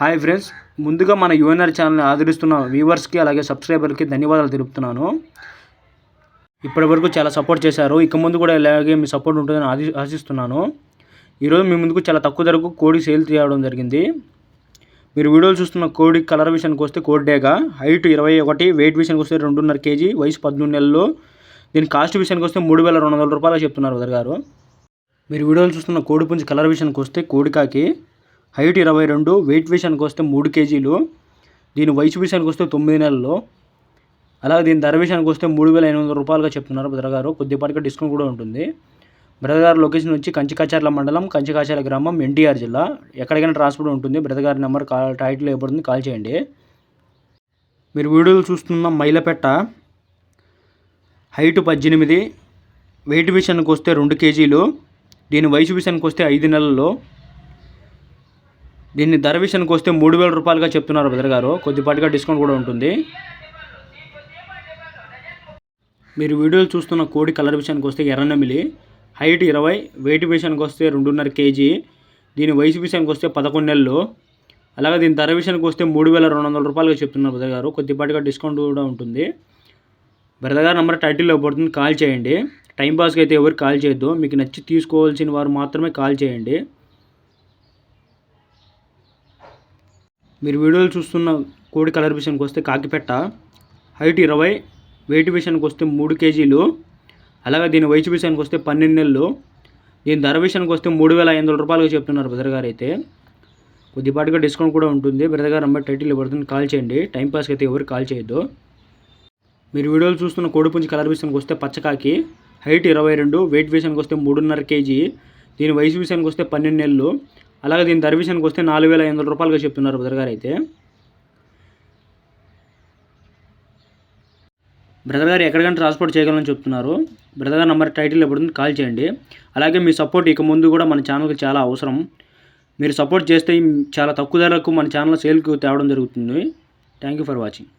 Hi friends ముందుగా మన UNR ఛానల్ని ఆదరిస్తున్న వ్యూవర్స్కి అలాగే సబ్స్క్రైబర్కి ధన్యవాదాలు తెలుపుతున్నాను. ఇప్పటివరకు చాలా సపోర్ట్ చేశారు. ఇక ముందు కూడా ఇలాగే మీ సపోర్ట్ ఉంటుందని ఆది ఆశిస్తున్నాను. ఈరోజు మీ ముందుకు చాలా తక్కువ ధరకు కోడి సేల్ తీయడం జరిగింది. మీరు వీడియోలు చూస్తున్న కోడి కలర్ విషయానికి వస్తే కోడి డేగా. హైట్ ఇరవై ఒకటి వెయిట్ విషయానికి వస్తే రెండున్నర కేజీ వయసు పద్మూడు నెలలు. దీని కాస్ట్ విషయానికి వస్తే మూడు వేల రెండు వందల రూపాయలు చెప్తున్నారు వదర్ గారు మీరు వీడియోలు చూస్తున్న కోడి పుంజి కలర్ విషయానికి వస్తే కోడికాకి హైట్ ఇరవై రెండు వెయిట్ విషయానికి వస్తే మూడు కేజీలు. దీని వయసు విషయానికి వస్తే తొమ్మిది నెలలు. అలాగే దీని ధర విషయానికి వస్తే మూడు వేల ఎనిమిది వందల రూపాయలుగా చెప్తున్నారు బ్రదర్ గారు. కొద్దిపాటిగా డిస్కౌంట్ కూడా ఉంటుంది. బ్రదర్ లొకేషన్ వచ్చి కంచికాచార్ల మండలం కంచికాచార్ల గ్రామం ఎన్టీఆర్ జిల్లా. ఎక్కడికైనా ట్రాన్స్పోర్ట్ ఉంటుంది. బ్రదర్ గారి నెంబర్ కాల్ టైట్లో ఇవ్వబడుతుంది. కాల్ చేయండి. మీరు వీడియోలు చూస్తున్న మైలపెట్ట హైట్ పద్దెనిమిది వెయిట్ విషయానికి వస్తే రెండు కేజీలు. దీని వయసు విషయానికి వస్తే ఐదు నెలల్లో దీన్ని ధర విషయానికి వస్తే మూడు వేల రూపాయలుగా చెప్తున్నారు బ్రదర్ గారు. కొద్దిపాటిగా డిస్కౌంట్ కూడా ఉంటుంది. మీరు వీడియోలు చూస్తున్న కోడి కలర్ విషయానికి వస్తే ఎర్రనమిలి. హైట్ ఇరవై వెయిట్ విషయానికి వస్తే రెండున్నర కేజీ. దీని వయసు విషయానికి వస్తే పదకొండు నెలలు. అలాగే దీని ధర విషయానికి వస్తే మూడు వేల రెండు వందల రూపాయలుగా చెప్తున్నారు బ్రదర్ గారు. కొద్దిపాటిగా డిస్కౌంట్ కూడా ఉంటుంది. బ్రదర్ గారు నెంబర్ టైటిల్లో పడుతుంది. కాల్ చేయండి. టైం పాస్కి అయితే ఎవరికి కాల్ చేయొద్దు. మీకు నచ్చి తీసుకోవాల్సిన వారు మాత్రమే కాల్ చేయండి. మీరు వీడియోలు చూస్తున్న కోడి కలర్ విషయానికి వస్తే కాకిపెట్ట హైట్ ఇరవై వెయిట్ విషయానికి వస్తే మూడు కేజీలు అలాగే దీని వయసు విషయానికి వస్తే పన్నెండు నెలలు దీని ధర విషయానికి వస్తే మూడు వేల ఐదు వందల రూపాయలుగా చెప్తున్నారు బ్రదర్ గారు అయితే. కొద్దిపాటిగా డిస్కౌంట్ కూడా ఉంటుంది. బ్రదర్ గారు నెంబర్ టైటిల్ పడుతుంది కాల్ చేయండి. టైంపాస్కి అయితే ఎవరు కాల్ చేయొద్దు. మీరు వీడియోలు చూస్తున్న కోడిపుంజి కలర్ విషయానికి వస్తే పచ్చకాకి హైట్ ఇరవై రెండు వెయిట్ విషయానికి వస్తే మూడున్నర కేజీ దీని వయసు విషయానికి వస్తే పన్నెండు నెలలు అలాగే దీని ధర విషయానికి వస్తే నాలుగు వేల ఐదు వందల రూపాయలుగా చెప్తున్నారు బ్రదర్ గారు అయితే. బ్రదర్ గారు ఎక్కడికైనా ట్రాన్స్పోర్ట్ చేయగలని చెప్తున్నారు. బ్రదర్ గారు నెంబర్ టైటిల్ ఎప్పుడు కాల్ చేయండి. అలాగే మీ సపోర్ట్ ఇక ముందు కూడా మన ఛానల్కి చాలా అవసరం. మీరు సపోర్ట్ చేస్తే చాలా తక్కువ ధరకు మన ఛానల్ సేల్కి తేవడం జరుగుతుంది. Thank you for watching.